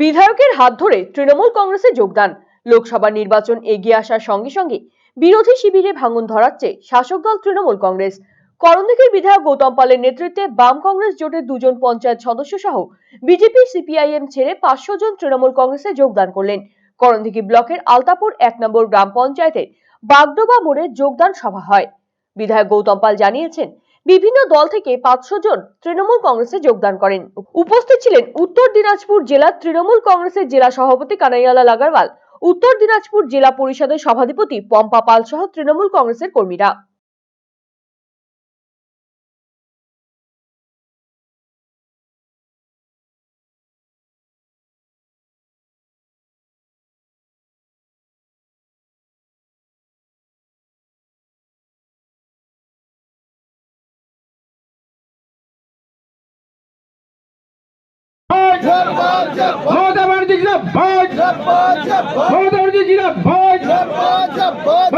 বিধায়কের হাত ধরে তৃণমূল কংগ্রেসে যোগদান। লোকসভা নির্বাচন এগিয়ে আসার সঙ্গে সঙ্গে বিরোধী শিবিরে ভাঙন ধরাচ্ছে শাসক দল তৃণমূল কংগ্রেস। করণদিঘির বিধায়ক গৌতম পালের নেতৃত্বে বাম কংগ্রেস জোটের দুজন পঞ্চায়েত সদস্য সহ বিজেপি, সিপিআইএম ছেড়ে পাঁচশো জন তৃণমূল কংগ্রেসে যোগদান করলেন। করণদিঘি ব্লকের আলতাপুর এক নম্বর গ্রাম পঞ্চায়েতের বাগডোবা মোড়ে যোগদান সভা হয়। বিধায়ক গৌতম পাল জানিয়েছেন বিভিন্ন দল থেকে পাঁচশো জন তৃণমূল কংগ্রেসে যোগদান করেন। উপস্থিত ছিলেন উত্তর দিনাজপুর জেলার তৃণমূল কংগ্রেসের জেলা সভাপতি কানাইয়ালাল আগারওয়াল উত্তর দিনাজপুর জেলা পরিষদের সভাধিপতি পম্পা পাল সহ তৃণমূল কংগ্রেসের কর্মীরা। Bahçe, Bahçe, Bahçe, Bahçe, Bahçe,